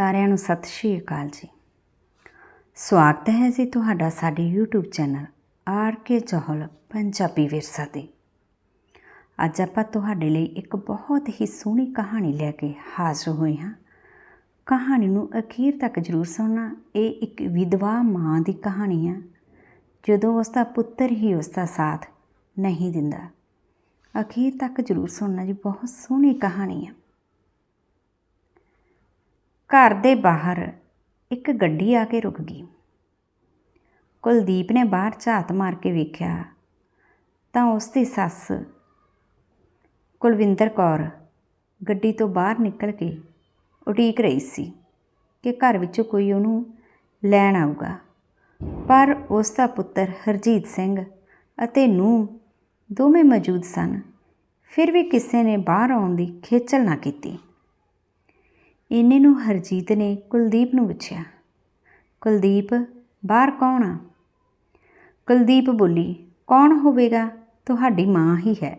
ਸਾਰਿਆਂ ਨੂੰ ਸਤਿ ਸ਼੍ਰੀ ਅਕਾਲ ਜੀ। ਸਵਾਗਤ ਹੈ ਜੀ ਤੁਹਾਡਾ ਸਾਡੇ YouTube channel R K Chahal Punjabi Virsa ਤੇ। ਅੱਜ ਆਪਾਂ ਤੁਹਾਡੇ ਲਈ ਇੱਕ ਬਹੁਤ ਹੀ ਸੋਹਣੀ ਕਹਾਣੀ ਲੈ ਕੇ ਹਾਜ਼ਰ ਹੋਏ ਹਾਂ। ਕਹਾਣੀ ਨੂੰ ਅਖੀਰ ਤੱਕ ਜ਼ਰੂਰ ਸੁਣਨਾ। ਇਹ ਇੱਕ ਵਿਧਵਾ ਮਾਂ ਦੀ ਕਹਾਣੀ ਹੈ ਜਦੋਂ ਉਸ ਦਾ ਪੁੱਤਰ ਹੀ ਉਸ ਦਾ ਸਾਥ ਨਹੀਂ ਦਿੰਦਾ। ਅਖੀਰ ਤੱਕ ਜ਼ਰੂਰ ਸੁਣਨਾ ਜੀ, ਬਹੁਤ ਸੋਹਣੀ ਕਹਾਣੀ ਹੈ ਘਰ ਦੇ ਬਾਹਰ ਇੱਕ ਗੱਡੀ ਆ ਕੇ ਰੁਕ ਗਈ। ਕੁਲਦੀਪ ਨੇ ਬਾਹਰ ਝਾਤ ਮਾਰ ਕੇ ਵੇਖਿਆ ਤਾਂ ਉਸ ਦੀ ਸੱਸ ਕੁਲਵਿੰਦਰ ਕੌਰ ਗੱਡੀ ਤੋਂ ਬਾਹਰ ਨਿਕਲ ਕੇ ਉਡੀਕ ਰਹੀ ਸੀ ਕਿ ਘਰ ਵਿੱਚੋਂ ਕੋਈ ਉਹਨੂੰ ਲੈਣ ਆਊਗਾ। ਪਰ ਉਸ ਦਾ ਪੁੱਤਰ ਹਰਜੀਤ ਸਿੰਘ ਅਤੇ ਨੂੰ ਦੋਵੇਂ ਮੌਜੂਦ ਸਨ। ਫਿਰ ਵੀ ਕਿਸੇ ਨੇ ਬਾਹਰ ਆਉਣ ਦੀ ਖੇਚਲ ਨਾ ਕੀਤੀ। ਇੰਨੇ ਨੂੰ ਹਰਜੀਤ ਨੇ ਕੁਲਦੀਪ ਨੂੰ ਪੁੱਛਿਆ, ਕੁਲਦੀਪ, ਬਾਹਰ ਕੌਣ ਆ? ਕੁਲਦੀਪ ਬੋਲੀ, ਕੌਣ ਹੋਵੇਗਾ? ਤੁਹਾਡੀ ਮਾਂ ਹੀ ਹੈ।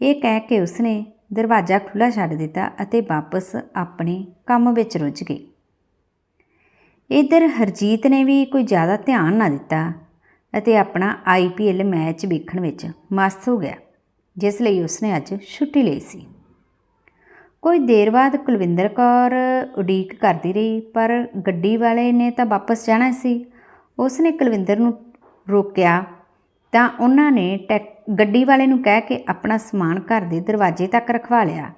ਇਹ ਕਹਿ ਕੇ ਉਸਨੇ ਦਰਵਾਜ਼ਾ ਖੁੱਲ੍ਹਾ ਛੱਡ ਦਿੱਤਾ ਅਤੇ ਵਾਪਸ ਆਪਣੇ ਕੰਮ ਵਿੱਚ ਰੁੱਝ ਗਈ। ਇਧਰ ਹਰਜੀਤ ਨੇ ਵੀ ਕੋਈ ਜ਼ਿਆਦਾ ਧਿਆਨ ਨਾ ਦਿੱਤਾ ਅਤੇ ਆਪਣਾ ਆਈਪੀਐਲ ਮੈਚ ਵੇਖਣ ਵਿੱਚ ਮਸਤ ਹੋ ਗਿਆ, ਜਿਸ ਲਈ ਉਸਨੇ ਅੱਜ ਛੁੱਟੀ ਲਈ ਸੀ। ਕੁਝ ਦੇਰ ਬਾਅਦ ਕੁਲਵਿੰਦਰ ਕੌਰ ਉਡੀਕ ਕਰਦੀ ਰਹੀ, ਪਰ ਗੱਡੀ ਵਾਲੇ ਨੇ ਤਾਂ ਵਾਪਸ ਜਾਣਾ ਸੀ। ਉਸ ਨੇ ਕੁਲਵਿੰਦਰ ਨੂੰ ਰੋਕਿਆ ਤਾਂ ਉਹਨਾਂ ਨੇ ਟੈਕ ਗੱਡੀ ਵਾਲੇ ਨੂੰ ਕਹਿ ਕੇ ਆਪਣਾ ਸਮਾਨ ਘਰ ਦੇ ਦਰਵਾਜ਼ੇ ਤੱਕ ਰਖਵਾ ਲਿਆ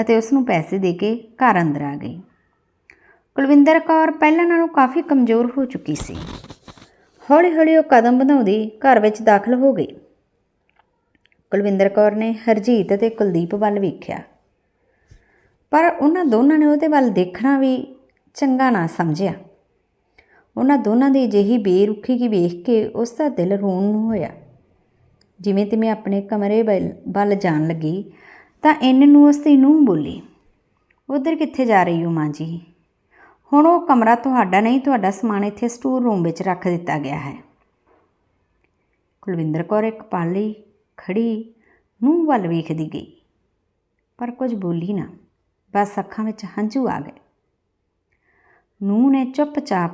ਅਤੇ ਉਸ ਨੂੰ ਪੈਸੇ ਦੇ ਕੇ ਘਰ ਅੰਦਰ ਆ ਗਈ। ਕੁਲਵਿੰਦਰ ਕੌਰ ਪਹਿਲਾਂ ਨਾਲੋਂ ਕਾਫੀ ਕਮਜ਼ੋਰ ਹੋ ਚੁੱਕੀ ਸੀ। ਹੌਲੀ-ਹੌਲੀ ਉਹ ਕਦਮ ਵਧਾਉਂਦੀ ਘਰ ਵਿੱਚ ਦਾਖਲ ਹੋ ਗਈ। ਕੁਲਵਿੰਦਰ ਕੌਰ ਨੇ ਹਰਜੀਤ ਅਤੇ ਕੁਲਦੀਪ ਵੱਲ ਵੇਖਿਆ। ਪਰ ਉਹਨਾਂ ਦੋਨਾਂ ਨੇ ਉਹਦੇ ਵੱਲ ਦੇਖਣਾ ਵੀ ਚੰਗਾ ਨਾ ਸਮਝਿਆ। ਉਹਨਾਂ ਦੋਨਾਂ ਦੀ ਅਜਿਹੀ ਬੇਰੁਖੀ ਕੀ ਵੇਖ ਕੇ ਉਸ ਦਾ ਦਿਲ ਰੋਣ ਨੂੰ ਹੋਇਆ। ਜਿਵੇਂ ਤੇ ਮੈਂ ਆਪਣੇ ਕਮਰੇ ਵੱਲ ਵੱਲ ਜਾਣ ਲੱਗੀ, ਤਾਂ ਇੰਨ ਨੂੰ ਉਸ ਦੀ ਨੂੰਹ ਬੋਲੀ, ਉਧਰ ਕਿੱਥੇ ਜਾ ਰਹੀ ਹੋ ਮਾਂ ਜੀ? ਹੁਣ ਉਹ ਕਮਰਾ ਤੁਹਾਡਾ ਨਹੀਂ, ਤੁਹਾਡਾ ਸਮਾਨ ਇੱਥੇ ਸਟੋਰ ਰੂਮ ਵਿੱਚ ਰੱਖ ਦਿੱਤਾ ਗਿਆ ਹੈ। ਕੁਲਵਿੰਦਰ ਕੌਰ ਇੱਕ ਪਾਲੀ ਲਈ ਖੜੀ ਨੂੰਹ ਵੱਲ ਵੇਖਦੀ ਗਈ, ਪਰ ਕੁਝ ਬੋਲੀ ਨਾ। ਬਸ ਅੱਖਾਂ ਵਿੱਚ ਹੰਝੂ ਆ ਗਏ। ਨੂੰਹ ਨੇ ਚੁੱਪਚਾਪ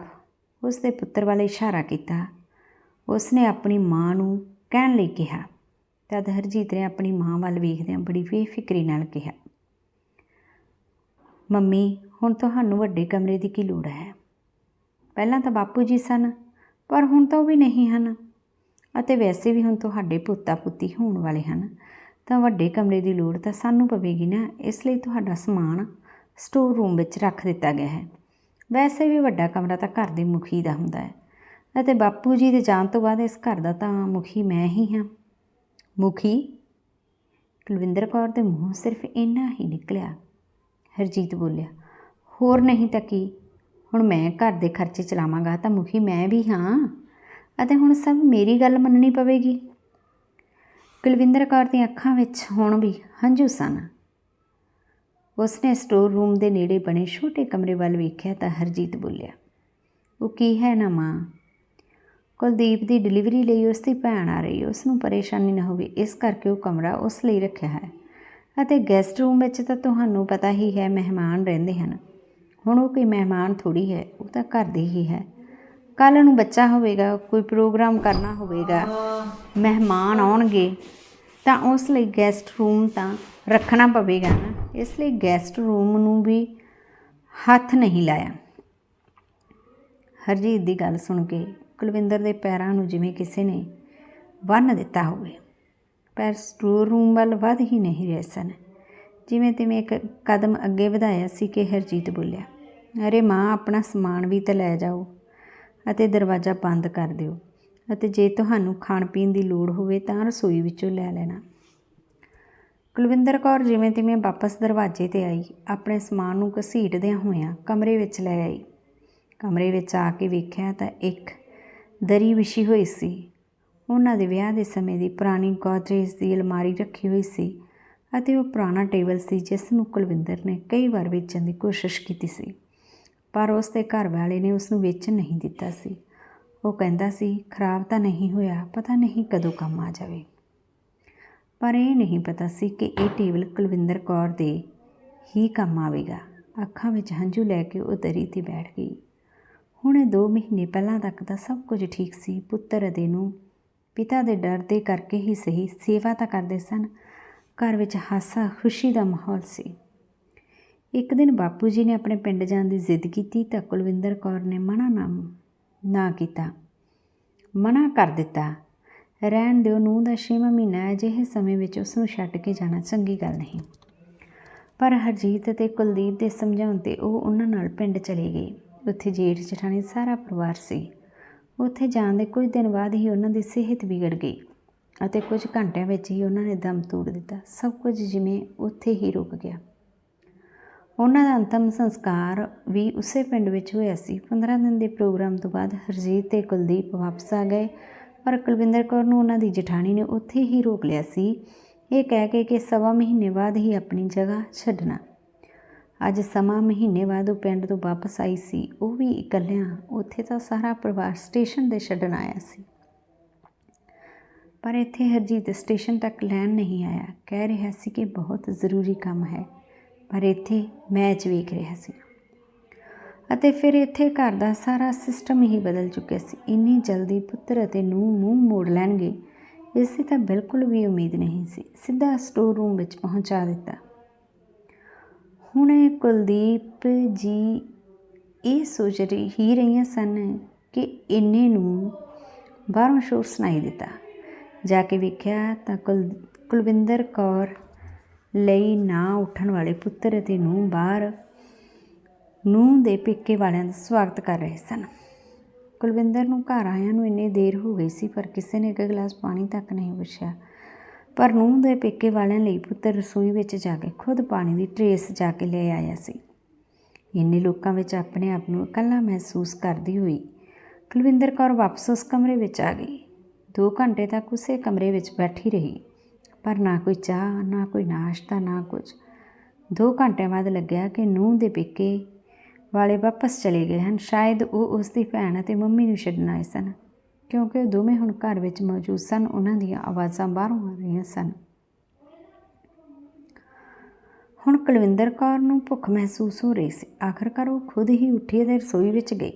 ਉਸ ਦੇ ਪੁੱਤਰ ਵੱਲ ਇਸ਼ਾਰਾ ਕੀਤਾ। ਉਸ ਨੇ ਆਪਣੀ ਮਾਂ ਨੂੰ ਕਹਿਣ ਲਈ ਕਿਹਾ। ਤਦ ਹਰਜੀਤ ਨੇ ਆਪਣੀ ਮਾਂ ਵੱਲ ਵੇਖਦਿਆਂ ਬੜੀ ਬੇਫਿਕਰੀ ਨਾਲ ਕਿਹਾ, ਮੰਮੀ, ਹੁਣ ਤੁਹਾਨੂੰ ਵੱਡੇ ਕਮਰੇ ਦੀ ਕੀ ਲੋੜ ਹੈ? ਪਹਿਲਾਂ ਤਾਂ ਬਾਪੂ ਜੀ ਸਨ, ਪਰ ਹੁਣ ਤਾਂ ਉਹ ਵੀ ਨਹੀਂ ਹਨ ਅਤੇ ਵੈਸੇ ਵੀ ਹੁਣ ਤੁਹਾਡੇ ਪੋਤਾ ਪੁੱਤੀ ਹੋਣ ਵਾਲੇ ਹਨ। ਤਾਂ ਵੱਡੇ ਕਮਰੇ ਦੀ ਲੋੜ ਤਾਂ ਸਾਨੂੰ ਪਵੇਗੀ ਨਾ, ਇਸ ਲਈ ਤੁਹਾਡਾ ਸਮਾਨ ਸਟੋਰ ਰੂਮ ਵਿੱਚ ਰੱਖ ਦਿੱਤਾ ਗਿਆ ਹੈ। ਵੈਸੇ ਵੀ ਵੱਡਾ ਕਮਰਾ ਤਾਂ ਘਰ ਦੇ ਮੁਖੀ ਦਾ ਹੁੰਦਾ ਹੈ। ਅਤੇ ਬਾਪੂ ਜੀ ਦੇ ਜਾਣ ਤੋਂ ਬਾਅਦ ਇਸ ਘਰ ਦਾ ਤਾਂ ਮੁਖੀ ਮੈਂ ਹੀ ਹਾਂ। ਮੁਖੀ? ਕੁਲਵਿੰਦਰ ਕੌਰ ਦੇ ਮੂੰਹੋਂ ਸਿਰਫ ਇੰਨਾ ਹੀ ਨਿਕਲਿਆ। ਹਰਜੀਤ ਬੋਲਿਆ, ਹੋਰ ਨਹੀਂ ਤਾਂ ਕੀ? ਹੁਣ ਮੈਂ ਘਰ ਦੇ ਖਰਚੇ ਚਲਾਵਾਂਗਾ ਤਾਂ ਮੁਖੀ ਮੈਂ ਵੀ ਹਾਂ। ਅਤੇ ਹੁਣ ਸਭ ਮੇਰੀ ਗੱਲ ਮੰਨਣੀ ਪਵੇਗੀ। ਕੁਲਵਿੰਦਰ ਕੌਰ ਦੀਆਂ ਅੱਖਾਂ ਵਿੱਚ ਹੁਣ ਵੀ ਹੰਝੂ ਸਨ। ਉਸਨੇ ਸਟੋਰ ਰੂਮ ਦੇ ਨੇੜੇ ਬਣੇ ਛੋਟੇ ਕਮਰੇ ਵੱਲ ਵੇਖਿਆ ਤਾਂ ਹਰਜੀਤ ਬੋਲਿਆ, ਉਹ ਕੀ ਹੈ ਨਾ ਮਾਂ? ਕੁਲਦੀਪ ਦੀ ਡਿਲੀਵਰੀ ਲਈ ਉਸ ਦੀ ਭੈਣ ਆ ਰਹੀ ਉਸ ਨੂੰ ਪਰੇਸ਼ਾਨੀ ਨਾ ਹੋਵੇ, ਇਸ ਕਰਕੇ ਉਹ ਕਮਰਾ ਉਸ ਲਈ ਰੱਖਿਆ ਹੈ। ਅਤੇ ਗੈਸਟ ਰੂਮ ਵਿੱਚ ਤਾਂ ਤੁਹਾਨੂੰ ਪਤਾ ਹੀ ਹੈ, ਮਹਿਮਾਨ ਰਹਿੰਦੇ ਹਨ। ਹੁਣ ਉਹ ਕੋਈ ਮਹਿਮਾਨ ਥੋੜੀ ਹੈ, ਉਹ ਤਾਂ ਘਰ ਦੀ ਹੀ ਹੈ। ਕੱਲ ਨੂੰ ਬੱਚਾ ਹੋਵੇਗਾ, ਕੋਈ ਪ੍ਰੋਗਰਾਮ ਕਰਨਾ ਹੋਵੇਗਾ, ਮਹਿਮਾਨ ਆਉਣਗੇ, ਤਾਂ ਉਸ ਲਈ ਗੈਸਟ ਰੂਮ ਤਾਂ ਰੱਖਣਾ ਪਵੇਗਾ ਨਾ। ਇਸ ਲਈ ਗੈਸਟ ਰੂਮ ਨੂੰ ਵੀ ਹੱਥ ਨਹੀਂ ਲਾਇਆ। ਹਰਜੀਤ ਦੀ ਗੱਲ ਸੁਣ ਕੇ ਕੁਲਵਿੰਦਰ ਦੇ ਪੈਰਾਂ ਨੂੰ ਜਿਵੇਂ ਕਿਸੇ ਨੇ ਬੰਨ੍ਹ ਦਿੱਤਾ ਹੋਵੇ, ਪੈਰ ਸਟੋਰ ਰੂਮ ਵੱਲ ਵੱਧ ਹੀ ਨਹੀਂ ਰਹੇ ਸਨ। ਜਿਵੇਂ ਤਿਵੇਂ ਇੱਕ ਕਦਮ ਅੱਗੇ ਵਧਾਇਆ ਸੀ ਕਿ ਹਰਜੀਤ ਬੋਲਿਆ, ਅਰੇ ਮਾਂ, ਆਪਣਾ ਸਮਾਨ ਵੀ ਤਾਂ ਲੈ ਜਾਓ। ਅਤੇ ਦਰਵਾਜ਼ਾ ਬੰਦ ਕਰ ਦਿਓ ਅਤੇ ਜੇ ਤੁਹਾਨੂੰ ਖਾਣ ਪੀਣ ਦੀ ਲੋੜ ਹੋਵੇ ਤਾਂ ਰਸੋਈ ਵਿੱਚੋਂ ਲੈ ਲੈਣਾ। ਕੁਲਵਿੰਦਰ ਕੌਰ ਜਿਵੇਂ ਤਿਵੇਂ ਵਾਪਸ ਦਰਵਾਜ਼ੇ ਤੇ ਆਈ, ਆਪਣੇ ਸਮਾਨ ਨੂੰ ਘਸੀਟਦਿਆਂ ਹੋਇਆਂ ਕਮਰੇ ਵਿੱਚ ਲੈ ਆਈ। ਕਮਰੇ ਵਿੱਚ ਆ ਕੇ ਵੇਖਿਆ ਤਾਂ ਇੱਕ ਦਰੀ ਵਿਛੀ ਹੋਈ ਸੀ। ਉਹਨਾਂ ਦੇ ਵਿਆਹ ਦੇ ਸਮੇਂ ਦੀ ਪੁਰਾਣੀ ਗੋਦਰੇਜ ਦੀ ਅਲਮਾਰੀ ਰੱਖੀ ਹੋਈ ਸੀ ਅਤੇ ਉਹ ਪੁਰਾਣਾ ਟੇਬਲ ਸੀ ਜਿਸ ਨੂੰ ਕੁਲਵਿੰਦਰ ਨੇ ਕਈ ਵਾਰ ਵੇਚਣ ਦੀ ਕੋਸ਼ਿਸ਼ ਕੀਤੀ ਸੀ। ਪਰ ਉਸ ਦੇ ਘਰ ਵਾਲੇ ਨੇ ਉਸ ਨੂੰ ਵੇਚਣ ਨਹੀਂ ਦਿੱਤਾ ਸੀ। ਉਹ ਕਹਿੰਦਾ ਸੀ, ਖਰਾਬ ਤਾਂ ਨਹੀਂ ਹੋਇਆ, ਪਤਾ ਨਹੀਂ ਕਦੋਂ ਕੰਮ ਆ ਜਾਵੇ। ਪਰ ਇਹ ਨਹੀਂ ਪਤਾ ਸੀ ਕਿ ਇਹ ਟੇਬਲ ਕੁਲਵਿੰਦਰ ਕੌਰ ਦੇ ਹੀ ਕੰਮ ਆਵੇਗਾ। ਅੱਖਾਂ ਵਿੱਚ ਹੰਝੂ ਲੈ ਕੇ ਉਹ ਦਰੀ ਤੇ ਬੈਠ ਗਈ। ਹੁਣੇ 2 ਮਹੀਨੇ ਪਹਿਲਾਂ ਤੱਕ ਤਾਂ ਸਭ ਕੁਝ ਠੀਕ ਸੀ। ਪੁੱਤਰ ਅਤੇ ਨੂੰ, ਪਿਤਾ ਦੇ ਡਰ ਦੇ ਕਰਕੇ ਹੀ ਸਹੀ ਸੇਵਾ ਤਾਂ ਕਰਦੇ ਸਨ। ਘਰ ਵਿੱਚ ਹਾਸਾ ਖੁਸ਼ੀ ਦਾ ਮਾਹੌਲ ਸੀ। ਇੱਕ ਦਿਨ ਬਾਪੂ ਜੀ ਨੇ ਆਪਣੇ ਪਿੰਡ ਜਾਣ ਦੀ ਜ਼ਿੱਦ ਕੀਤੀ ਤਾਂ ਕੁਲਵਿੰਦਰ ਕੌਰ ਨੇ ਮਨਾ ਨਾ ਨਾ ਕੀਤਾ। ਮਨਾ ਕਰ ਦਿੱਤਾ। ਰਹਿਣ ਦਿਓ ਨੂੰ ਦਾ ਛੇਵਾਂ ਮਹੀਨਾ ਅਜਿਹੇ ਸਮੇਂ ਵਿੱਚ ਉਸ ਨੂੰ ਛੱਡ ਕੇ ਜਾਣਾ ਚੰਗੀ ਗੱਲ ਨਹੀਂ। ਪਰ ਹਰਜੀਤ ਅਤੇ ਕੁਲਦੀਪ ਦੇ ਸਮਝਾਉਣ ਤੇ ਉਹ ਉਹਨਾਂ ਨਾਲ ਪਿੰਡ ਚਲੇ ਗਏ। ਉੱਥੇ ਜੇਠ ਜਠਾਣੀ ਸਾਰਾ ਪਰਿਵਾਰ ਸੀ। ਉੱਥੇ ਜਾਣ ਦੇ ਕੁਝ ਦਿਨ ਬਾਅਦ ਹੀ ਉਹਨਾਂ ਦੀ ਸਿਹਤ ਵਿਗੜ ਗਈ ਅਤੇ ਕੁਝ ਘੰਟਿਆਂ ਵਿੱਚ ਹੀ ਉਹਨਾਂ ਨੇ ਦਮ ਤੋੜ ਦਿੱਤਾ। ਸਭ ਕੁਝ ਜਿਵੇਂ ਉੱਥੇ ਹੀ ਰੁਕ ਗਿਆ। ਉਹਨਾਂ ਦਾ ਅੰਤਮ ਸੰਸਕਾਰ ਵੀ ਉਸੇ ਪਿੰਡ ਵਿੱਚ ਹੋਇਆ ਸੀ। 15 ਦਿਨ ਦੇ ਪ੍ਰੋਗਰਾਮ ਤੋਂ ਬਾਅਦ ਹਰਜੀਤ ਤੇ ਕੁਲਦੀਪ ਵਾਪਸ ਆ ਗਏ ਪਰ ਕੁਲਵਿੰਦਰ ਕੌਰ ਨੂੰ ਉਹਨਾਂ ਦੀ ਜਠਾਣੀ ਨੇ ਉੱਥੇ ਹੀ ਰੋਕ ਲਿਆ ਸੀ। ਇਹ ਕਹਿ ਕੇ ਕਿ ਸਵਾ ਮਹੀਨੇ ਬਾਅਦ ਹੀ ਆਪਣੀ ਜਗ੍ਹਾ ਛੱਡਣਾ। ਅੱਜ ਸਵਾ ਮਹੀਨੇ ਬਾਅਦ ਉਹ ਪਿੰਡ ਤੋਂ ਵਾਪਸ ਆਈ ਸੀ। ਉਹ ਵੀ ਇਕੱਲਿਆਂ ਉੱਥੇ ਤਾਂ ਸਾਰਾ ਪਰਿਵਾਰ ਸਟੇਸ਼ਨ ਤੇ ਛੱਡਣ ਆਇਆ ਸੀ। ਪਰ ਇੱਥੇ ਹਰਜੀਤ ਸਟੇਸ਼ਨ ਤੱਕ ਲੈਣ ਨਹੀਂ ਆਇਆ। ਕਹਿ ਰਿਹਾ ਸੀ ਕਿ ਬਹੁਤ ਜ਼ਰੂਰੀ ਕੰਮ ਹੈ। ਪਰ ਇੱਥੇ ਮੈਚ ਵੇਖ ਰਿਹਾ ਸੀ। ਅਤੇ ਫਿਰ ਇੱਥੇ ਘਰ ਦਾ ਸਾਰਾ ਸਿਸਟਮ ਹੀ ਬਦਲ ਚੁੱਕਿਆ ਸੀ। ਇੰਨੀ ਜਲਦੀ ਪੁੱਤਰ ਅਤੇ ਨੂੰ ਮੂੰਹ ਮੋੜ ਲੈਣਗੇ, ਇਸ ਦੀ ਤਾਂ ਬਿਲਕੁਲ ਵੀ ਉਮੀਦ ਨਹੀਂ ਸੀ। ਸਿੱਧਾ ਸਟੋਰ ਰੂਮ ਵਿੱਚ ਪਹੁੰਚਾ ਦਿੱਤਾ। ਹੁਣ ਕੁਲਦੀਪ ਜੀ ਇਹ ਸੋਚ ਰਹੀ ਹੀ ਰਹੀਆਂ ਸਨ ਕਿ ਇੰਨੇ ਨੂੰ ਬਾਹਰੋਂ ਸ਼ੋਰ ਸੁਣਾਈ ਦਿੱਤਾ। ਜਾ ਕੇ ਵੇਖਿਆ ਤਾਂ ਕੁਲ ਕੁਲਵਿੰਦਰ ਕੌਰ ਲਈ ਨਾ ਉੱਠਣ ਵਾਲੇ ਪੁੱਤਰ ਅਤੇ ਨੂੰ ਬਾਹਰ ਨੂੰ ਦੇ ਪੇਕੇ ਵਾਲਿਆਂ ਦਾ ਸਵਾਗਤ ਕਰ ਰਹੇ ਸਨ। ਕੁਲਵਿੰਦਰ ਨੂੰ ਘਰ ਆਇਆਂ ਨੂੰ ਇੰਨੀ ਦੇਰ ਹੋ ਗਈ ਸੀ, ਪਰ ਕਿਸੇ ਨੇ ਇੱਕ ਗਲਾਸ ਪਾਣੀ ਤੱਕ ਨਹੀਂ ਪੁੱਛਿਆ। ਪਰ ਨੂੰ ਦੇ ਪੇਕੇ ਵਾਲਿਆਂ ਲਈ ਪੁੱਤਰ ਰਸੋਈ ਵਿੱਚ ਜਾ ਕੇ ਖੁਦ ਪਾਣੀ ਦੀ ਟਰੇਸ ਜਾ ਕੇ ਲੈ ਆਇਆ ਸੀ। ਇੰਨੇ ਲੋਕਾਂ ਵਿੱਚ ਆਪਣੇ ਆਪ ਨੂੰ ਇਕੱਲਾ ਮਹਿਸੂਸ ਕਰਦੀ ਹੋਈ ਕੁਲਵਿੰਦਰ ਕੌਰ ਵਾਪਸ ਉਸ ਕਮਰੇ ਵਿੱਚ ਆ ਗਈ। 2 ਘੰਟੇ ਤੱਕ ਉਸੇ ਕਮਰੇ ਵਿੱਚ ਬੈਠੀ ਰਹੀ। ਪਰ ਨਾ ਕੋਈ ਚਾਹ, ਨਾ ਕੋਈ ਨਾਸ਼ਤਾ, ਨਾ ਕੁਝ। 2 ਘੰਟਿਆਂ ਬਾਅਦ ਲੱਗਿਆ ਕਿ ਨੂੰਹ ਦੇ ਪੇਕੇ ਵਾਲੇ ਵਾਪਸ ਚਲੇ ਗਏ ਹਨ। ਸ਼ਾਇਦ ਉਹ ਉਸ ਦੀ ਭੈਣ ਅਤੇ ਮੰਮੀ ਨੂੰ ਛੱਡਣ ਆਏ ਸਨ, ਕਿਉਂਕਿ ਉਹ ਦੋਵੇਂ ਹੁਣ ਘਰ ਵਿੱਚ ਮੌਜੂਦ ਸਨ। ਉਹਨਾਂ ਦੀਆਂ ਆਵਾਜ਼ਾਂ ਬਾਹਰੋਂ ਆ ਰਹੀਆਂ ਸਨ। ਹੁਣ ਕੁਲਵਿੰਦਰ ਕੌਰ ਨੂੰ ਭੁੱਖ ਮਹਿਸੂਸ ਹੋ ਰਹੀ ਸੀ। ਆਖਰਕਾਰ ਉਹ ਖੁਦ ਹੀ ਉੱਠੀ ਅਤੇ ਰਸੋਈ ਵਿੱਚ ਗਈ।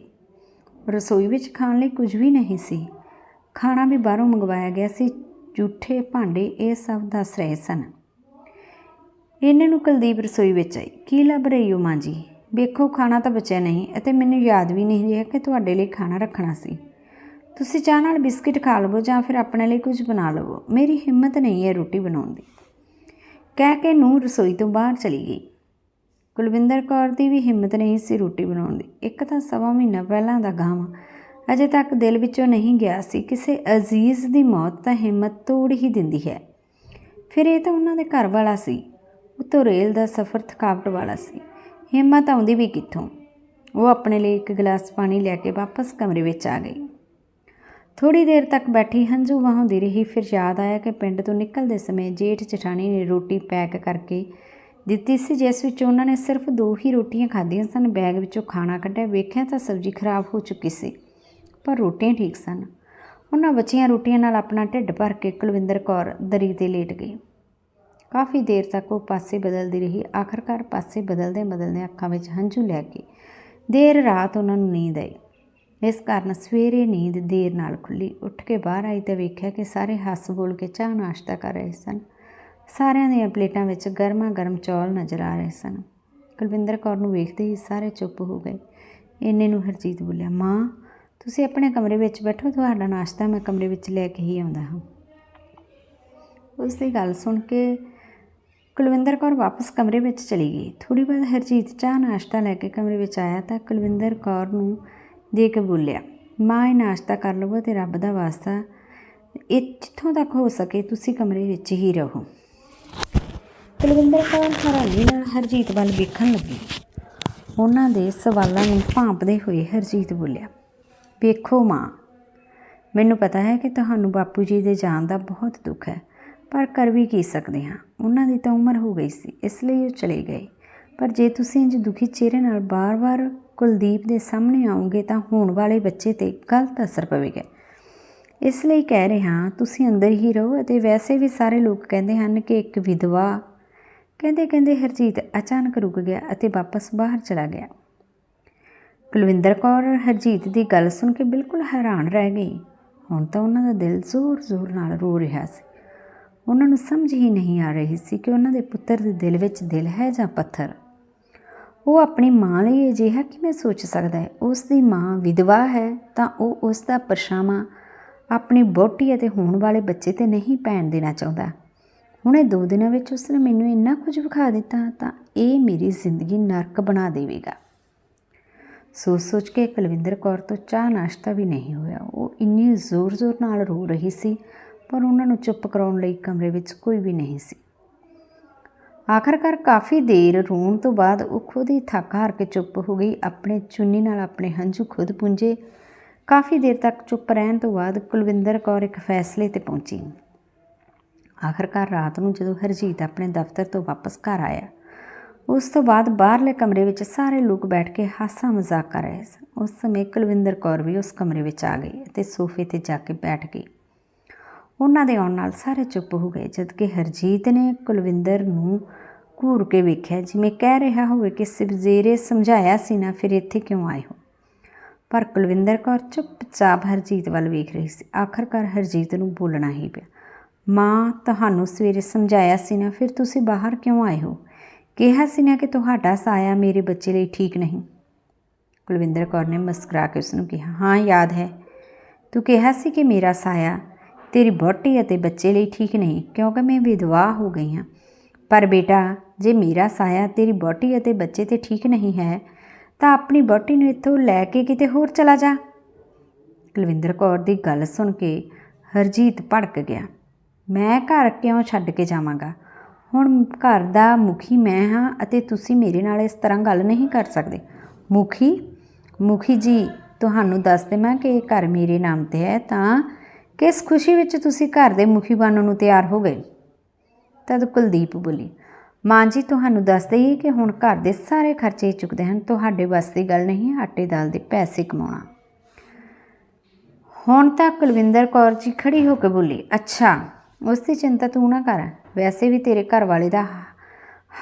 ਰਸੋਈ ਵਿੱਚ ਖਾਣ ਲਈ ਕੁਝ ਵੀ ਨਹੀਂ ਸੀ। ਖਾਣਾ ਵੀ ਬਾਹਰੋਂ ਮੰਗਵਾਇਆ ਗਿਆ ਸੀ। ਜੂਠੇ ਭਾਂਡੇ ਇਹ ਸਭ ਦੱਸ ਰਹੇ ਸਨ। ਇਹਨਾਂ ਨੂੰ ਕੁਲਦੀਪ ਰਸੋਈ ਵਿੱਚ ਆਈ। ਕੀ ਲੱਭ ਰਹੀ ਹੋ ਮਾਂ ਜੀ? ਵੇਖੋ, ਖਾਣਾ ਤਾਂ ਬਚਿਆ ਨਹੀਂ ਅਤੇ ਮੈਨੂੰ ਯਾਦ ਵੀ ਨਹੀਂ ਰਿਹਾ ਕਿ ਤੁਹਾਡੇ ਲਈ ਖਾਣਾ ਰੱਖਣਾ ਸੀ। ਤੁਸੀਂ ਚਾਹ ਨਾਲ ਬਿਸਕਿਟ ਖਾ ਲਵੋ ਜਾਂ ਫਿਰ ਆਪਣੇ ਲਈ ਕੁਝ ਬਣਾ ਲਵੋ। ਮੇਰੀ ਹਿੰਮਤ ਨਹੀਂ ਹੈ ਰੋਟੀ ਬਣਾਉਣ ਦੀ। ਕਹਿ ਕੇ ਨੂੰ ਰਸੋਈ ਤੋਂ ਬਾਹਰ ਚਲੀ ਗਈ। ਕੁਲਵਿੰਦਰ ਕੌਰ ਦੀ ਵੀ ਹਿੰਮਤ ਨਹੀਂ ਸੀ ਰੋਟੀ ਬਣਾਉਣ ਦੀ। ਇੱਕ ਤਾਂ ਸਵਾ ਮਹੀਨਾ ਪਹਿਲਾਂ ਦਾ ਗਾਮ ਅਜੇ ਤੱਕ ਦਿਲ ਵਿੱਚੋਂ ਨਹੀਂ ਗਿਆ ਸੀ ਕਿਸੇ ਅਜ਼ੀਜ਼ ਦੀ ਮੌਤ ਤਾਂ ਹਿੰਮਤ ਤੋੜ ਹੀ ਦਿੰਦੀ ਹੈ। ਫਿਰ ਇਹ ਤਾਂ ਉਹਨਾਂ ਦੇ ਘਰ ਵਾਲਾ ਸੀ। ਉਤੋਂ ਰੇਲ ਦਾ ਸਫ਼ਰ ਥਕਾਵਟ ਵਾਲਾ ਸੀ। ਹਿੰਮਤ ਆਉਂਦੀ ਵੀ ਕਿੱਥੋਂ? ਉਹ ਆਪਣੇ ਲਈ ਇੱਕ ਗਲਾਸ ਪਾਣੀ ਲੈ ਕੇ ਵਾਪਸ ਕਮਰੇ ਵਿੱਚ ਆ ਗਈ। ਥੋੜੀ ਦੇਰ ਤੱਕ ਬੈਠੀ ਹੰਝੂ ਵਹਾਉਂਦੀ ਰਹੀ, ਫਿਰ ਯਾਦ ਆਇਆ ਕਿ ਪਿੰਡ ਤੋਂ ਨਿਕਲਦੇ ਸਮੇਂ ਜੇਠ ਜਠਾਣੀ ਨੇ ਰੋਟੀ ਪੈਕ ਕਰਕੇ ਦਿੱਤੀ ਸੀ, ਜਿਸ ਵਿੱਚ ਉਹਨਾਂ ਨੇ ਸਿਰਫ ਦੋ ਹੀ ਰੋਟੀਆਂ ਖਾਧੀਆਂ ਸਨ। ਬੈਗ ਵਿੱਚੋਂ ਖਾਣਾ ਕੱਢਿਆ, ਵੇਖਿਆ ਤਾਂ ਸਬਜ਼ੀ ਖਰਾਬ ਹੋ ਚੁੱਕੀ ਸੀ। ਪਰ ਰੋਟੀਆਂ ਠੀਕ ਸਨ। ਉਹਨਾਂ ਬਚੀਆਂ ਰੋਟੀਆਂ ਨਾਲ ਆਪਣਾ ਢਿੱਡ ਭਰ ਕੇ ਕੁਲਵਿੰਦਰ ਕੌਰ ਦਰੀ ਤੇ ਲੇਟ ਗਈ। ਕਾਫੀ ਦੇਰ ਤੱਕ ਉਹ ਪਾਸੇ ਬਦਲਦੀ ਰਹੀ। ਆਖਰਕਾਰ ਪਾਸੇ ਬਦਲਦੇ ਬਦਲਦੇ ਅੱਖਾਂ ਵਿੱਚ ਹੰਝੂ ਲੈ ਕੇ ਦੇਰ ਰਾਤ ਉਹਨਾਂ ਨੂੰ ਨੀਂਦ ਆਈ। ਇਸ ਕਾਰਨ ਸਵੇਰੇ ਨੀਂਦ ਦੇਰ ਨਾਲ ਖੁੱਲੀ। ਉੱਠ ਕੇ ਬਾਹਰ ਆਈ ਤਾਂ ਵੇਖਿਆ ਕਿ ਸਾਰੇ ਹੱਸ ਬੋਲ ਕੇ ਚਾਹ ਨਾਸ਼ਤਾ ਕਰ ਰਹੇ ਸਨ। ਸਾਰਿਆਂ ਦੀਆਂ ਪਲੇਟਾਂ ਵਿੱਚ ਗਰਮਾ ਗਰਮ ਚੌਲ ਨਜ਼ਰ ਆ ਰਹੇ ਸਨ। ਕੁਲਵਿੰਦਰ ਕੌਰ ਨੂੰ ਵੇਖਦੇ ਹੀ ਸਾਰੇ ਚੁੱਪ ਹੋ ਗਏ। ਇੰਨੇ ਨੂੰ ਹਰਜੀਤ ਬੋਲਿਆ, ਮਾਂ ਤੁਸੀਂ ਆਪਣੇ ਕਮਰੇ ਵਿੱਚ ਬੈਠੋ, ਤੁਹਾਡਾ ਨਾਸ਼ਤਾ ਮੈਂ ਕਮਰੇ ਵਿੱਚ ਲੈ ਕੇ ਹੀ ਆਉਂਦਾ ਹਾਂ। ਉਸ ਦੀ ਗੱਲ ਸੁਣ ਕੇ ਕੁਲਵਿੰਦਰ ਕੌਰ ਵਾਪਸ ਕਮਰੇ ਵਿੱਚ ਚਲੀ ਗਈ। ਥੋੜੀ ਬਾਅਦ ਹਰਜੀਤ ਚਾਹ ਨਾਸ਼ਤਾ ਲੈ ਕੇ ਕਮਰੇ ਵਿੱਚ ਆਇਆ ਤਾਂ ਕੁਲਵਿੰਦਰ ਕੌਰ ਨੂੰ ਦੇ ਕੇ ਬੋਲਿਆ, ਮਾਂ, ਇਹ ਨਾਸ਼ਤਾ ਕਰ ਲਵੋ ਤੇ ਰੱਬ ਦਾ ਵਾਸਤਾ ਇਹ ਜਿੱਥੋਂ ਤੱਕ ਹੋ ਸਕੇ ਤੁਸੀਂ ਕਮਰੇ ਵਿੱਚ ਹੀ ਰਹੋ। ਕੁਲਵਿੰਦਰ ਕੌਰ ਹੈਰਾਨੀ ਨਾਲ ਹਰਜੀਤ ਵੱਲ ਵੇਖਣ ਲੱਗੀ। ਉਹਨਾਂ ਦੇ ਸਵਾਲਾਂ ਨੂੰ ਭਾਂਪਦੇ ਹੋਏ ਹਰਜੀਤ ਬੋਲਿਆ ਵੇਖੋ ਮਾਂ, ਮੈਨੂੰ ਪਤਾ ਹੈ ਕਿ ਤੁਹਾਨੂੰ ਬਾਪੂ ਜੀ ਦੇ ਜਾਣ ਦਾ ਬਹੁਤ ਦੁੱਖ ਹੈ, ਪਰ ਕਰ ਵੀ ਕੀ ਸਕਦੇ ਹਾਂ? ਉਹਨਾਂ ਦੀ ਤਾਂ ਉਮਰ ਹੋ ਗਈ ਸੀ, ਇਸ ਲਈ ਉਹ ਚਲੇ ਗਏ। ਪਰ ਜੇ ਤੁਸੀਂ ਇੰਜ ਦੁਖੀ ਚਿਹਰੇ ਨਾਲ ਬਾਰ-ਬਾਰ ਕੁਲਦੀਪ ਦੇ ਸਾਹਮਣੇ ਆਉਂਗੇ ਤਾਂ ਹੋਣ ਵਾਲੇ ਬੱਚੇ ਤੇ ਗਲਤ ਅਸਰ ਪਵੇਗਾ। ਇਸ ਲਈ ਕਹਿ ਰਿਹਾ ਤੁਸੀਂ ਅੰਦਰ ਹੀ ਰਹੋ ਅਤੇ ਵੈਸੇ ਵੀ ਸਾਰੇ ਲੋਕ ਕਹਿੰਦੇ ਹਨ ਕਿ ਇੱਕ ਵਿਧਵਾ ਕਹਿੰਦੇ ਕਹਿੰਦੇ ਹਰਜੀਤ ਅਚਾਨਕ ਰੁਕ ਗਿਆ ਅਤੇ ਵਾਪਸ ਬਾਹਰ ਚਲਾ ਗਿਆ। ਕੁਲਵਿੰਦਰ ਕੌਰ ਹਰਜੀਤ ਦੀ ਗੱਲ ਸੁਣ ਕੇ ਬਿਲਕੁਲ ਹੈਰਾਨ ਰਹਿ ਗਈ। ਹੁਣ ਤਾਂ ਉਹਨਾਂ ਦਾ ਦਿਲ ਜ਼ੋਰ-ਜ਼ੋਰ ਨਾਲ ਰੋ ਰਿਹਾ ਸੀ। ਉਹਨਾਂ ਨੂੰ ਸਮਝ ਹੀ ਨਹੀਂ ਆ ਰਹੀ ਸੀ ਕਿ ਉਹਨਾਂ ਦੇ ਪੁੱਤਰ ਦੇ ਦਿਲ ਵਿੱਚ ਦਿਲ ਹੈ ਜਾਂ ਪੱਥਰ। ਉਹ ਆਪਣੀ ਮਾਂ ਲਈ ਅਜਿਹਾ ਕਿਵੇਂ ਸੋਚ ਸਕਦਾ ਹੈ? ਉਸ ਦੀ ਮਾਂ ਵਿਧਵਾ ਹੈ ਤਾਂ ਉਹ ਉਸ ਦਾ ਪਰਛਾਵਾਂ ਆਪਣੀ ਬੋਟੀ ਅਤੇ ਹੋਣ ਵਾਲੇ ਬੱਚੇ ਤੇ ਨਹੀਂ ਪੈਣ ਦੇਣਾ ਚਾਹੁੰਦਾ। ਹੁਣੇ ਦੋ ਦਿਨਾਂ ਵਿੱਚ ਉਸਨੇ ਮੈਨੂੰ ਇੰਨਾ ਕੁਝ ਵਿਖਾ ਦਿੱਤਾ ਤਾਂ ਇਹ ਮੇਰੀ ਜ਼ਿੰਦਗੀ ਨਰਕ ਬਣਾ ਦੇਵੇਗਾ। ਸੋਚ ਸੋਚ ਕੇ ਕੁਲਵਿੰਦਰ ਕੌਰ ਤੋਂ ਚਾਹ ਨਾਸ਼ਤਾ ਵੀ ਨਹੀਂ ਹੋਇਆ। ਉਹ ਇੰਨੀ ਜ਼ੋਰ-ਜ਼ੋਰ ਨਾਲ ਰੋ ਰਹੀ ਸੀ, ਪਰ ਉਹਨਾਂ ਨੂੰ ਚੁੱਪ ਕਰਾਉਣ ਲਈ ਕਮਰੇ ਵਿੱਚ ਕੋਈ ਵੀ ਨਹੀਂ ਸੀ। ਆਖਰਕਾਰ ਕਾਫੀ ਦੇਰ ਰੋਣ ਤੋਂ ਬਾਅਦ ਉਹ ਖੁਦ ਹੀ ਥੱਕ ਹਾਰ ਕੇ ਚੁੱਪ ਹੋ ਗਈ, ਆਪਣੇ ਚੁੰਨੀ ਨਾਲ ਆਪਣੇ ਹੰਝੂ ਖੁਦ ਪੁੰਝੇ। ਕਾਫੀ ਦੇਰ ਤੱਕ ਚੁੱਪ ਰਹਿਣ ਤੋਂ ਬਾਅਦ ਕੁਲਵਿੰਦਰ ਕੌਰ ਇੱਕ ਫੈਸਲੇ ਤੇ ਪਹੁੰਚੀ। ਆਖਰਕਾਰ ਰਾਤ ਨੂੰ ਜਦੋਂ ਹਰਜੀਤ ਆਪਣੇ ਦਫ਼ਤਰ ਤੋਂ ਵਾਪਸ ਘਰ ਆਇਆ ਉਸ ਤੋਂ ਬਾਅਦ ਬਾਹਰਲੇ ਕਮਰੇ ਵਿੱਚ ਸਾਰੇ ਲੋਕ ਬੈਠ ਕੇ ਹਾਸਾ ਮਜ਼ਾਕ ਕਰ ਰਹੇ ਸਨ। ਉਸ ਸਮੇਂ ਕੁਲਵਿੰਦਰ ਕੌਰ ਵੀ ਉਸ ਕਮਰੇ ਵਿੱਚ ਆ ਗਈ ਅਤੇ ਸੋਫੇ ਤੇ ਜਾ ਕੇ ਬੈਠ ਗਈ। ਉਹਨਾਂ ਦੇ ਆਉਣ ਨਾਲ ਸਾਰੇ ਚੁੱਪ ਹੋ ਗਏ, ਜਦਕਿ ਹਰਜੀਤ ਨੇ ਕੁਲਵਿੰਦਰ ਨੂੰ ਘੂਰ ਕੇ ਵੇਖਿਆ, ਜਿਵੇਂ ਕਹਿ ਰਿਹਾ ਹੋਵੇ ਕਿ ਸਿਬਜ਼ੇਰੇ ਸਮਝਾਇਆ ਸੀ, ਨਾ ਫਿਰ ਇੱਥੇ ਕਿਉਂ ਆਏ ਹੋ? ਪਰ ਕੁਲਵਿੰਦਰ ਕੌਰ ਚੁੱਪਚਾਪ ਹਰਜੀਤ ਵੱਲ ਵੇਖ ਰਹੀ ਸੀ। ਆਖਰਕਾਰ ਹਰਜੀਤ ਨੂੰ ਬੋਲਣਾ ਹੀ ਪਿਆ, ਮਾਂ, ਤੁਹਾਨੂੰ ਸਵੇਰੇ ਸਮਝਾਇਆ ਸੀ, ਨਾ ਫਿਰ ਤੁਸੀਂ ਬਾਹਰ ਕਿਉਂ ਆਏ ਹੋ? ਕਿਹਾ ਸੀ ਨਾ ਕਿ ਤੁਹਾਡਾ ਸਾਇਆ ਮੇਰੇ ਬੱਚੇ ਲਈ ਠੀਕ ਨਹੀਂ। ਕੁਲਵਿੰਦਰ ਕੌਰ ਨੇ ਮੁਸਕਰਾ ਕੇ ਉਸ ਨੂੰ ਕਿਹਾ, ਹਾਂ, ਯਾਦ ਹੈ। ਤੂੰ ਕਿਹਾ ਸੀ ਕਿ ਮੇਰਾ ਸਾਇਆ ਤੇਰੀ ਬੋਟੀ ਅਤੇ ਬੱਚੇ ਲਈ ਠੀਕ ਨਹੀਂ, ਕਿਉਂਕਿ ਮੈਂ ਵਿਧਵਾ ਹੋ ਗਈ ਹਾਂ। ਪਰ ਬੇਟਾ, ਜੇ ਮੇਰਾ ਸਾਇਆ ਤੇਰੀ ਬੋਟੀ ਅਤੇ ਬੱਚੇ ਤੇ ਠੀਕ ਨਹੀਂ ਹੈ, ਤਾਂ ਆਪਣੀ ਬੋਟੀ ਨੂੰ ਇੱਥੋਂ ਲੈ ਕੇ ਕਿਤੇ ਹੋਰ ਚਲਾ ਜਾ। ਕੁਲਵਿੰਦਰ ਕੌਰ ਦੀ ਗੱਲ ਸੁਣ ਕੇ ਹਰਜੀਤ ਭੜਕ ਗਿਆ। ਮੈਂ ਘਰ ਕਿਉਂ ਛੱਡ ਕੇ ਜਾਵਾਂਗਾ? ਹੁਣ ਘਰ ਦਾ ਮੁਖੀ ਮੈਂ ਹਾਂ ਅਤੇ ਤੁਸੀਂ ਮੇਰੇ ਨਾਲ ਇਸ ਤਰ੍ਹਾਂ ਗੱਲ ਨਹੀਂ ਕਰ ਸਕਦੇ। ਮੁਖੀ ਮੁਖੀ ਜੀ, ਤੁਹਾਨੂੰ ਦੱਸ ਦੇਵਾਂ ਕਿ ਇਹ ਘਰ ਮੇਰੇ ਨਾਮ ਤੇ ਹੈ, ਤਾਂ ਕਿਸ ਖੁਸ਼ੀ ਵਿੱਚ ਤੁਸੀਂ ਘਰ ਦੇ ਮੁਖੀ ਬਣਨ ਨੂੰ ਤਿਆਰ ਹੋ ਗਏ? ਤਦ ਕੁਲਦੀਪ ਬੋਲੀ, ਮਾਂ ਜੀ, ਤੁਹਾਨੂੰ ਦੱਸ ਦਈਏ ਕਿ ਹੁਣ ਘਰ ਦੇ ਸਾਰੇ ਖਰਚੇ ਚੁੱਕਦੇ ਹਨ, ਤੁਹਾਡੇ ਵੱਸ ਦੀ ਗੱਲ ਨਹੀਂ, ਆਟੇ ਦਾਲ ਦੇ ਪੈਸੇ ਕਮਾਉਣਾ। ਹੁਣ ਤਾਂ ਕੁਲਵਿੰਦਰ ਕੌਰ ਜੀ ਖੜੀ ਹੋ ਕੇ ਬੋਲੀ, ਅੱਛਾ ਉਸ ਦੀ ਚਿੰਤਾ ਤੂੰ ਨਾ ਕਰ। ਵੈਸੇ ਵੀ ਤੇਰੇ ਘਰ ਵਾਲੇ ਦਾ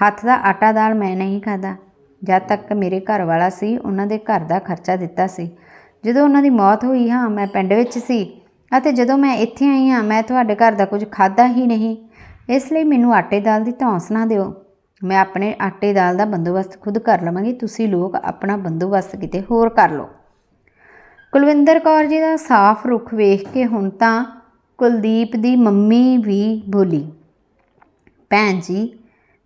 ਹੱਥ ਦਾ ਆਟਾ ਦਾਲ ਮੈਂ ਨਹੀਂ ਖਾਦਾ ਜਦ ਤੱਕ ਮੇਰੇ ਘਰ ਵਾਲਾ ਸੀ, ਉਹਨਾਂ ਦੇ ਘਰ ਦਾ ਖਰਚਾ ਦਿੱਤਾ ਸੀ। ਜਦੋਂ ਉਹਨਾਂ ਦੀ ਮੌਤ ਹੋਈ, ਹਾਂ, ਮੈਂ ਪਿੰਡ ਵਿੱਚ ਸੀ ਅਤੇ ਜਦੋਂ ਮੈਂ ਇੱਥੇ ਆਈ, ਹਾਂ, ਮੈਂ ਤੁਹਾਡੇ ਘਰ ਦਾ ਕੁਝ ਖਾਦਾ ਹੀ ਨਹੀਂ। ਇਸ ਲਈ ਮੈਨੂੰ ਆਟੇ ਦਾਲ ਦੀ ਧੌਂਸ ਨਾ ਦਿਓ। ਮੈਂ ਆਪਣੇ ਆਟੇ ਦਾਲ ਦਾ ਬੰਦੋਬਸਤ ਖੁਦ ਕਰ ਲਵਾਂਗੀ। ਤੁਸੀਂ ਲੋਕ ਆਪਣਾ ਬੰਦੋਬਸਤ ਕਿਤੇ ਹੋਰ ਕਰ ਲਓ। ਕੁਲਵਿੰਦਰ ਕੌਰ ਜੀ ਦਾ ਸਾਫ਼ ਰੁਖ ਵੇਖ ਕੇ ਹੁਣ ਤਾਂ ਕੁਲਦੀਪ ਦੀ ਮੰਮੀ ਵੀ ਬੋਲੀ, ਭੈਣ ਜੀ,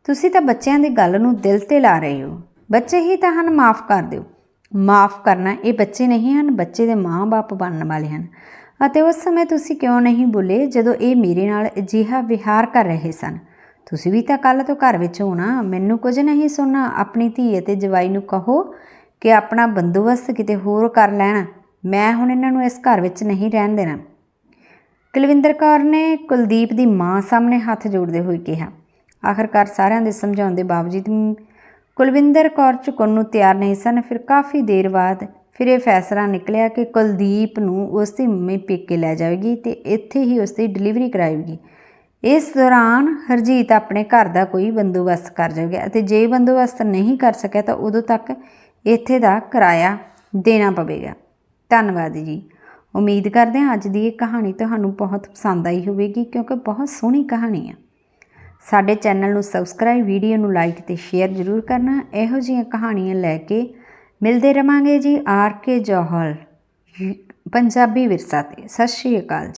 ਤੁਸੀਂ ਤਾਂ ਬੱਚਿਆਂ ਦੀ ਗੱਲ ਨੂੰ ਦਿਲ ਤੇ ਲਾ ਰਹੇ ਹੋ। ਬੱਚੇ ਹੀ ਤਾਂ ਹਨ, ਮਾਫ ਕਰ ਦਿਓ। ਮਾਫ ਕਰਨਾ, ਇਹ ਬੱਚੇ ਨਹੀਂ ਹਨ, ਬੱਚੇ ਦੇ ਮਾਂ-ਬਾਪ ਬਣਨ ਵਾਲੇ ਹਨ। ਅਤੇ ਉਸ ਸਮੇਂ ਤੁਸੀਂ ਕਿਉਂ ਨਹੀਂ ਬੋਲੇ ਜਦੋਂ ਇਹ ਮੇਰੇ ਨਾਲ ਅਜਿਹਾ ਵਿਹਾਰ ਕਰ ਰਹੇ ਸਨ? ਤੁਸੀਂ ਵੀ ਤਾਂ ਕੱਲ ਤੋਂ ਘਰ ਵਿੱਚ ਹੋਣਾ ਮੈਨੂੰ ਕੁਝ ਨਹੀਂ ਸੁਣਨਾ। ਆਪਣੀ ਧੀ ਅਤੇ ਜਵਾਈ ਨੂੰ ਕਹੋ ਕਿ ਆਪਣਾ ਬੰਦੋਬਸਤ ਕਿਤੇ ਹੋਰ ਕਰ ਲੈਣ। ਮੈਂ ਹੁਣ ਇਹਨਾਂ ਨੂੰ ਇਸ ਘਰ ਵਿੱਚ ਨਹੀਂ ਰਹਿਣ ਦੇਣਾ। ਕੁਲਵਿੰਦਰ ਕੌਰ ਨੇ ਕੁਲਦੀਪ ਦੀ ਮਾਂ ਸਾਹਮਣੇ ਹੱਥ ਜੋੜਦੇ ਹੋਏ ਕਿਹਾ, ਆਖਰਕਾਰ ਸਾਰਿਆਂ ਦੇ ਸਮਝਾਉਣ ਦੇ ਬਾਵਜੂਦ ਕੁਲਵਿੰਦਰ ਕੌਰ ਝੁਕਣ ਨੂੰ ਤਿਆਰ ਨਹੀਂ ਸਨ, ਫਿਰ ਕਾਫੀ ਦੇਰ ਬਾਅਦ ਫਿਰ ਇਹ ਫੈਸਲਾ ਨਿਕਲਿਆ ਕਿ ਕੁਲਦੀਪ ਨੂੰ ਉਸ ਦੀ ਮੰਮੀ ਪੇਕੇ ਲੈ ਜਾਵੇਗੀ ਤੇ ਇੱਥੇ ਹੀ ਉਸ ਦੀ ਡਿਲੀਵਰੀ ਕਰਾਵੇਗੀ। ਇਸ ਦੌਰਾਨ ਹਰਜੀਤ ਆਪਣੇ ਘਰ ਦਾ ਕੋਈ ਬੰਦੋਬਸਤ ਕਰ ਜਾਵੇਗਾ ਅਤੇ ਜੇ ਬੰਦੋਬਸਤ ਨਹੀਂ ਕਰ ਸਕਿਆ ਤਾਂ ਉਦੋਂ ਤੱਕ ਇੱਥੇ ਦਾ ਕਿਰਾਇਆ ਦੇਣਾ ਪਵੇਗਾ। ਧੰਨਵਾਦ ਜੀ। ਉਮੀਦ ਕਰਦੇ ਹਾਂ ਅੱਜ ਦੀ ਇਹ ਕਹਾਣੀ ਤੁਹਾਨੂੰ ਬਹੁਤ ਪਸੰਦ ਆਈ ਹੋਵੇਗੀ, ਕਿਉਂਕਿ ਬਹੁਤ ਸੋਹਣੀ ਕਹਾਣੀ ਹੈ ਸਾਡੇ ਚੈਨਲ ਨੂੰ ਸਬਸਕ੍ਰਾਈਬ ਵੀਡੀਓ ਨੂੰ ਲਾਈਕ ਤੇ ਸ਼ੇਅਰ ਜ਼ਰੂਰ ਕਰਨਾ, ਇਹੋ ਜਿਹੀਆਂ ਕਹਾਣੀਆਂ ਲੈ ਕੇ ਮਿਲਦੇ ਰਵਾਂਗੇ ਜੀ ਆਰ ਕੇ ਜੋਹਲ ਪੰਜਾਬੀ ਵਿਰਸਾ ਤੇ। ਸਤਿ ਸ਼੍ਰੀ ਅਕਾਲ ਜੀ।